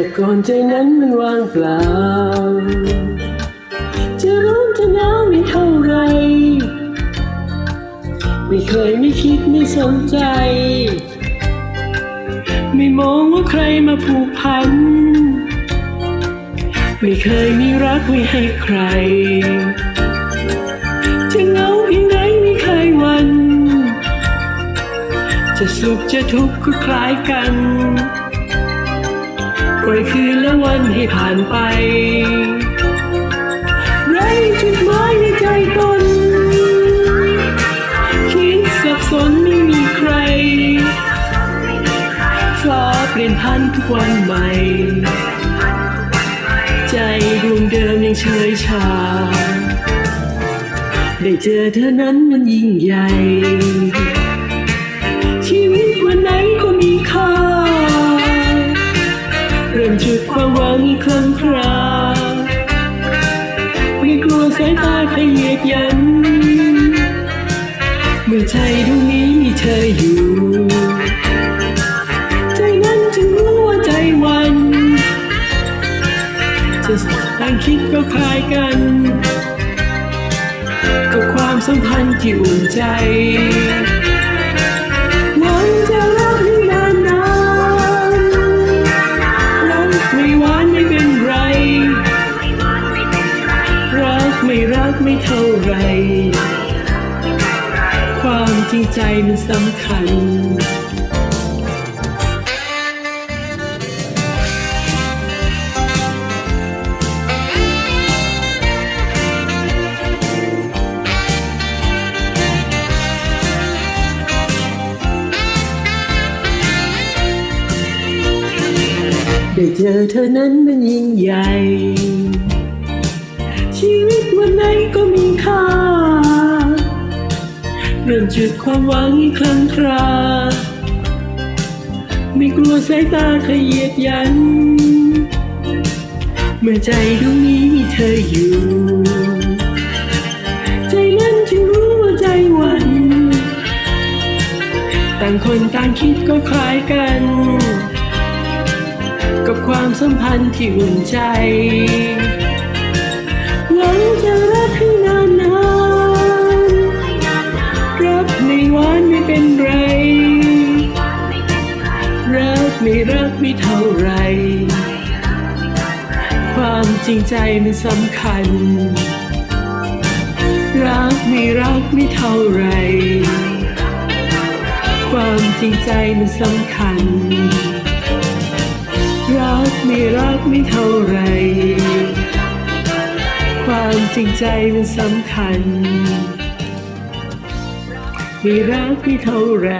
แต่ก่อนใจนั้นมันว่างเปล่า จะร้อนจะหนาวไม่เท่าไร ไม่เคยไม่คิดไม่สนใจ ไม่มองว่าใครมาผูกพัน ไม่เคยมีรักไว้ให้ใคร จะเหงาเพียงไหนไม่เคยวัน จะสุขจะทุกข์ก็คล้ายกัน ล่อยคืนและวันให้ผ่านไป ไรจุดหมายในใจตน คิดสับสนไม่มีใครฟ้าเปลี่ยนพันทุกวันใหม่ ใจดวงเดิมยังเฉยชา ได้เจอเธอนั้นมันยิ่งใหญ่ งอีกครั้งครา ไม่กลัวสายตาใครเหยียดยัน เมื่อใจดวงนี้มีเธออยู่ ใจนั้นจึงรู้ว่าใจวัน จะต่างคิดก็คล้ายกันกับความสัมพันธ์ที่อุ่นใจหวังจะรักให้นานนานๆรักไม่ ไม่เท่าไร ความจริงใจมันสำคัญได้เจอเธอนั้นมันยิ่งใหญ่ ริ่มจุดความหวังอีกครั้งคราไม่กลัวสายตาขยียดยัน เมื่อใจดวงนี้มีเธออยู่ ใจนั้นจึงรู้ว่าใจหวันต่างคนต่างคิดก็คล้ายกัน กับความสัมพันธ์ที่อุ่นใจ หวังจะรักใไม่รักไม่เท่าไร ความจริงใจมันสำคัญ รักไม่รักไม่เท่าไร ความจริงใจมันสำคัญ รักไม่รักไม่เท่าไร ความจริงใจมันสำคัญ ไม่รักไม่เท่าไร